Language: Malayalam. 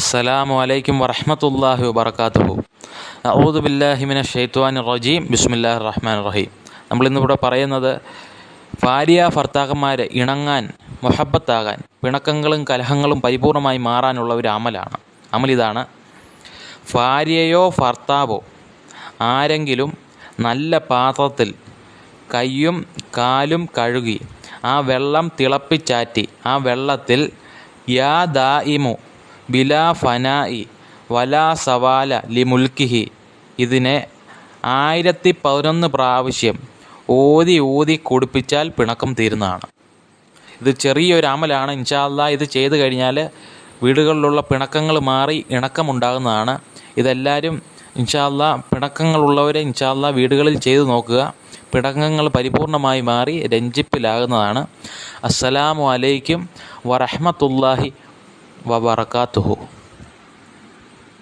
അസ്സലാമു അലൈക്കും വറഹ്മത്തുള്ളാഹി വബറകാതുഹു. അഊദു ബില്ലാഹി الرجيم بسم റജീം. ബിസ്മില്ലാഹിർ റഹ്മാനിർ റഹീം. നമ്മളിന്നിവിടെ പറയുന്നത് ഭാര്യ ഭർത്താക്കന്മാർ ഇണങ്ങാൻ മൊഹബത്താകാൻ പിണക്കങ്ങളും കലഹങ്ങളും പരിപൂർണമായി മാറാനുള്ള ഒരു അമലാണ്. അമലിതാണ് ഭാര്യയോ ഭർത്താവോ ആരെങ്കിലും നല്ല പാത്രത്തിൽ കയ്യും കാലും കഴുകി ആ വെള്ളം തിളപ്പിച്ചാറ്റി ആ വെള്ളത്തിൽ യാ ദായിമു ബിലാ ഫനായി വലാ സവാല ലി മുൽക്കിഹി. ഇതിനെ ആയിരത്തി പതിനൊന്ന് പ്രാവശ്യം ഓതി ഊതി കുടിപ്പിച്ചാൽ പിണക്കം തീരുന്നതാണ്. ഇത് ചെറിയൊരു അമലാണ്. ഇൻഷാല്ല ഇത് ചെയ്തു കഴിഞ്ഞാൽ വീടുകളിലുള്ള പിണക്കങ്ങൾ മാറി ഇണക്കമുണ്ടാകുന്നതാണ്. ഇതെല്ലാവരും ഇൻഷാല്ല പിണക്കങ്ങളുള്ളവരെ ഇൻഷാല്ല വീടുകളിൽ ചെയ്തു നോക്കുക. പിണക്കങ്ങൾ പരിപൂർണമായി മാറി രഞ്ജിപ്പിലാകുന്നതാണ്. അസ്സലാമു അലൈക്കും വറഹ്മത്തുള്ളാഹി വബറകാതുഹു.